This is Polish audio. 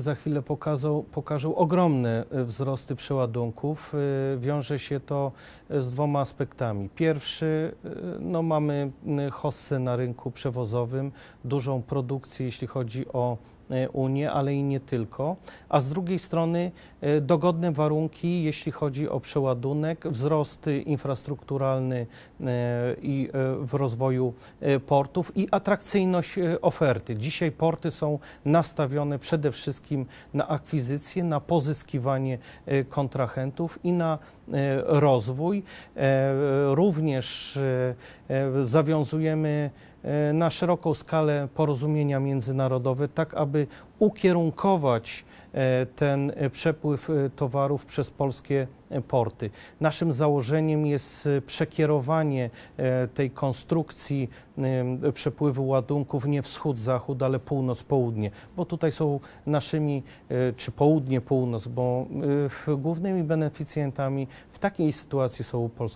Za chwilę pokażą, pokażą ogromne e, wzrosty przeładunków. E, Wiąże się to e, z dwoma aspektami. Pierwszy, no mamy hossę na rynku przewozowym, dużą produkcję, jeśli chodzi o Unię, ale i nie tylko. A z drugiej strony e, dogodne warunki, jeśli chodzi o przeładunek, wzrost infrastrukturalny e, i e, w rozwoju e, portów i atrakcyjność e, oferty. Dzisiaj porty są nastawione przede wszystkim na akwizycję, na pozyskiwanie e, kontrahentów i na e, rozwój. E, Również e, e, zawiązujemy e, na szeroką skalę porozumienia międzynarodowe, tak aby ukierunkować e, ten e, przepływ e, towarów przez polskie e, porty. Naszym założeniem jest e, przekierowanie e, tej konstrukcji e, przepływu ładunków nie wschód-zachód, ale północ-południe, bo tutaj są naszymi, e, czy południe-północ, bo e, głównymi beneficjentami w takiej sytuacji są polskie